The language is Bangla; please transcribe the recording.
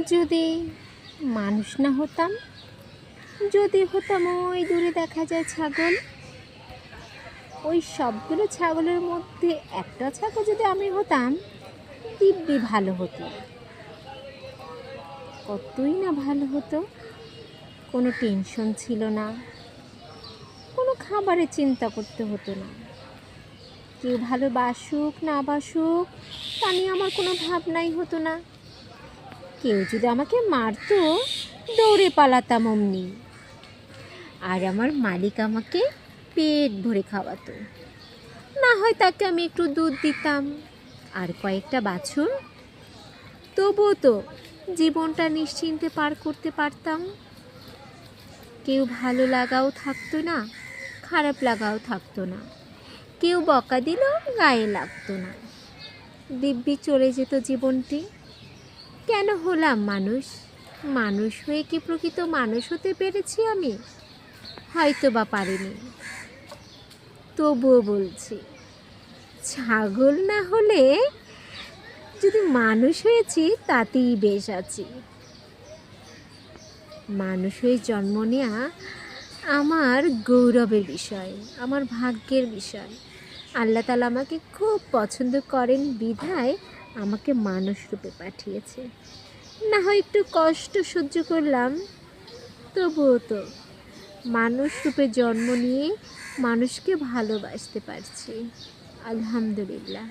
যদি মানুষ না হতাম, যদি হতাম ওই দূরে দেখা যায় ছাগল। ওই সবগুলো ছাগলের মধ্যে একটা ছাগল যদি আমি হতাম, দিব্যি ভালো হতো। কতই না ভালো হতো। কোনো টেনশন ছিল না। কোনো খাবারের চিন্তা করতে হতো না। কেউ ভালোবাসুক না বাসুক, তা নিয়ে আমার কোনো ভাবনাই হতো না। কেউ যদি আমাকে মারতো, দৌড়ে পালাতাম অমনি। আর আমার মালিক আমাকে পেট ভরে খাওয়াতো। না হয় তাকে আমি একটু দুধ দিতাম। আর কয়েকটা বাছুর, তবুও তো জীবনটা নিশ্চিন্তে পার করতে পারতাম। কেউ ভালো লাগাও থাকতো না, খারাপ লাগাও থাকতো না। কেউ বকা দিলেও গায়ে লাগতো না। দিব্যি চলে যেত জীবনটি। কেন হলাম মানুষ? মানুষ হয়ে কি প্রকৃত মানুষ হতে পেরেছি আমি? হয়তো বা পারিনি। তবুও বলছি, ছাগল না হলে যদি মানুষ হয়েছি তাতেই বেশ আছি। মানুষ হয়ে জন্ম নেওয়া আমার গৌরবের বিষয়, আমার ভাগ্যের বিষয়। আল্লাহ তালা আমাকে খুব পছন্দ করেন বিধায় আমাকে মানুষ রূপে পাঠিয়েছে। না হয় একটু কষ্ট সহ্য করলাম। তবুও তো মানুষ রূপে জন্ম নিয়ে মানুষকে ভালোবাসতে পারছি। আলহামদুলিল্লাহ।